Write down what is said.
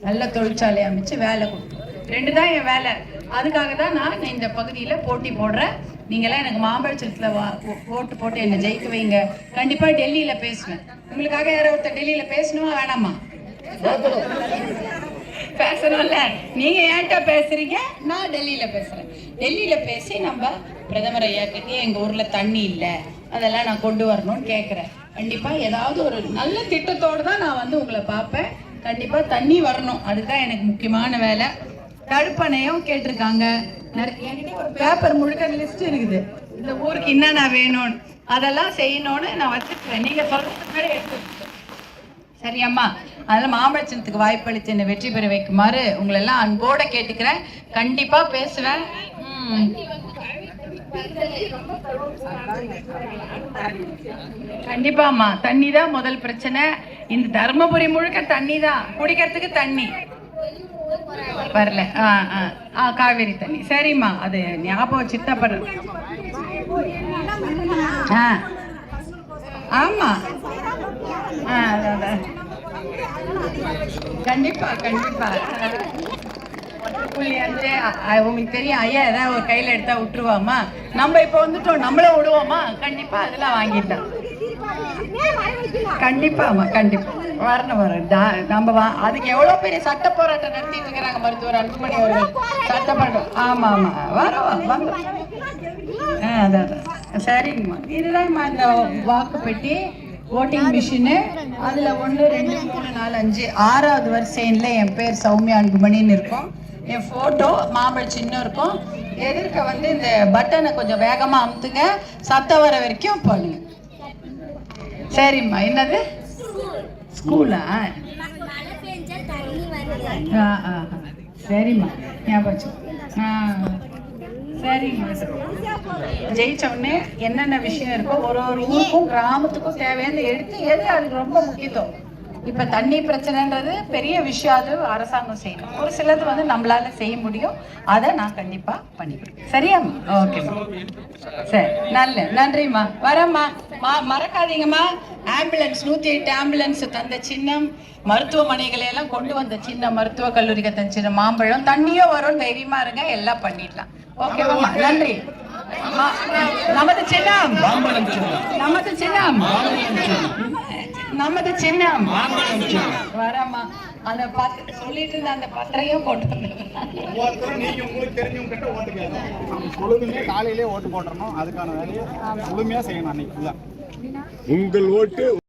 நல்ல தொழிற்சாலை அமைச்சு வேலை கொடுக்கும் ரெண்டு தான் என் வேலை. அதுக்காக தான் நான் இந்த பகுதியில் போட்டி போடுறேன். நீங்களாம் எனக்கு மாம்பழச்சத்தில் வா ஓட்டு போட்டு என்னை ஜெயிக்க வைங்க. கண்டிப்பாக டெல்லியில் பேசுவேன். உங்களுக்காக யாரோ ஒருத்தர் டெல்லியில் பேசணுமா வேணாமா? பேசணும்ல. நீங்க ஏன்ட்ட பேசுறீங்க? நான் டெல்லியில பேசுறேன். டெல்லியில பேசி நம்ம பிரதமர் ஐயா கிட்டே எங்க ஊர்ல தண்ணி இல்ல அதெல்லாம் நான் கொண்டு வரணும்னு கேக்குறேன். கண்டிப்பா ஏதாவது ஒரு நல்ல திட்டத்தோடு தான் நான் வந்து உங்களை பார்ப்பேன். கண்டிப்பாக தண்ணி வரணும். அதுதான் எனக்கு முக்கியமான வேலை. தடுப்பணையும் கேட்டிருக்காங்க. நிறைய என்கிட்ட ஒரு பேப்பர் முழுக்க லிஸ்ட் இருக்குது. இந்த ஊருக்கு என்னென்ன வேணும்னு. அதெல்லாம் செய்யணும்னு நான் வச்சுருக்கேன் நீங்கள் சொல்கிறது மாதிரி எடுத்து சரியாம்மா சரியம்மா அதனால வாய்ப்பளித்து என்னை வெற்றி பெற வைக்குமாறு உங்களை எல்லாம் அன்போட கேட்டுக்கிறேன். கண்டிப்பாக பேசுவேன். கண்டிப்பாம்மா தண்ணி தான் முதல் பிரச்சனை. இந்த தருமபுரி முழுக்க தண்ணி தான். குடிக்கிறதுக்கு தண்ணி. வரல. ஆ ஆ. ஆ காவேரி தண்ணி. சரிம்மா. அது ஞாபகம் சித்தப்படு ஆ. ஆமா. ஆ கண்டிப்பா கண்டிப்பா. புள்ளி அஞ்சு உங்களுக்கு தெரியும் ஐயா ஏதாவது ஒரு கையில எடுத்தா விட்டுருவாமா? நம்ம இப்ப வந்துட்டோம் நம்மள விடுவோமா? கண்டிப்பா அதெல்லாம் வாங்கிடலாம். கண்டிப்பாமா கண்டிப்பா. வரணும் வரணும். நம்ம வா- அதுக்கு எவ்வளவு பெரிய சட்ட போராட்டம் நடத்திட்டு இருக்கிறாங்க மருத்துவர் அன்புமணி அவர்கள்? சட்ட போராட்டம். ஆமா ஆமா. வரோம் வந்து அதான். சரிங்கம்மா. இதுதான்மா இந்த வாக்கு பெட்டி ஓட்டிங் மிஷினு அதுல ஒன்று ரெண்டு மூணு நாலு அஞ்சு ஆறாவது வரிசையில் என் பேர் சௌமியா அன்புமணின்னு இருக்கும். என் ஃபோட்டோ மாம்பழ சின்னம் இருக்கும். எதிர்க்க வந்து இந்த பட்டனை கொஞ்சம் வேகமா அமுத்துங்க. சத்தம் வர வரைக்கும் பண்ணுங்க. சரிம்மா என்னது? ஸ்கூலா? ஆ ஆ ஆ. சரிம்மா ஞாபகம் ஆ சரிம்மா. ஜெயிச்ச உடனே என்னென்ன விஷயம் இருக்கோ ஒரு ஒரு ஊருக்கும் கிராமத்துக்கும் தேவையான எடுத்து எது அதுக்கு ரொம்ப முக்கியத்துவம்? இப்ப தண்ணி பிரச்சனைன்றது பெரிய விஷயம். அது அரசாங்கம் செய்யணும். ஒரு சிலது வந்து நம்மளால செய்ய முடியும். அதை நான் கண்டிப்பா பண்ணிக்கிறேன். சரியாம்மா ஓகேம்மா சரி. நல்ல. நன்றிம்மா. வரம்மா. மா மறக்காதீங்கம்மா. ஆம்புலன்ஸ் நூத்தி எட்டு ஆம்புலன்ஸ் தந்த சின்னம். மருத்துவமனைகளை எல்லாம் கொண்டு வந்த சின்ன மருத்துவ கல்லூரிக்கு தந்த சின்ன மாம்பழம். தண்ணியும் வரும். தைரியமா இருங்க. எல்லாம் பண்ணிடலாம். ஓகேவாம்மா நன்றி. நமது சின்னம். நமது சின்னம். நமது சின்னம். வரம்மா. அந்த பத் சொல்லிட்டு இருந்த அந்த பத்திரையும் கொண்டு வந்துடுறேன் ஒவ்வொருத்தரும் நீங்க உங்களுக்கு தெரிஞ்சவங்க கிட்ட ஓட்டு கேட்கணும். பொழுதுமே காலையிலே ஓட்டு போட்டுறணும். அதுக்கான வேலையை முழுமையா செய்யணும் அன்னைக்கு. உங்கள் ஓட்டு